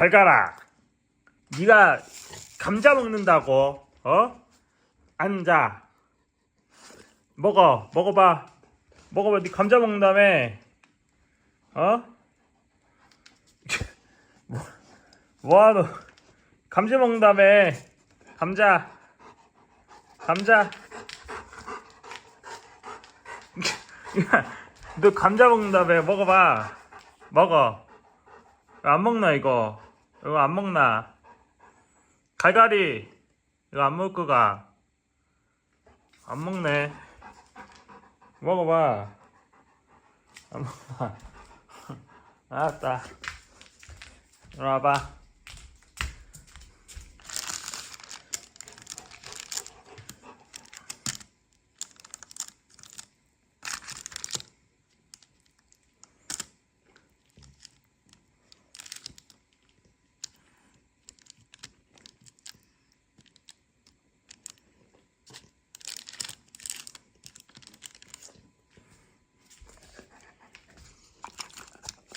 갈가라. 네가 감자 먹는다고? 어? 앉아. 먹어. 먹어봐. 먹어봐. 네 감자 먹는다며. 어? 뭐, 뭐하노? 감자 먹는다며. 감자. 감자. 야, 너 감자 먹는다며. 먹어봐. 먹어. 안 먹나 이거? 이거 안 먹나? 갈갈이 이거 안 먹을 거가? 안 먹네. 먹어봐. 안 먹어. 알았다. 이리 와봐.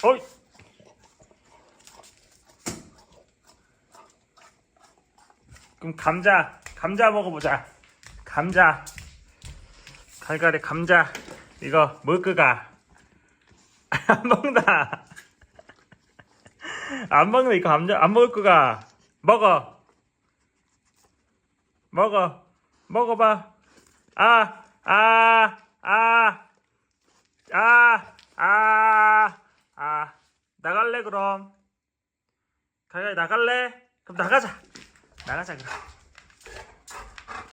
어이. 그럼 감자, 감자 먹어보자. 감자. 갈갈이 감자. 이거 먹을 거가? 안 먹나? 안 먹나 이거 감자 안 먹을 거가? 먹어. 먹어. 먹어봐. 아, 아, 아, 아, 아, 아. 나갈래 그럼? 갈갈이 나갈래? 그럼 나가자. 나가자 그럼.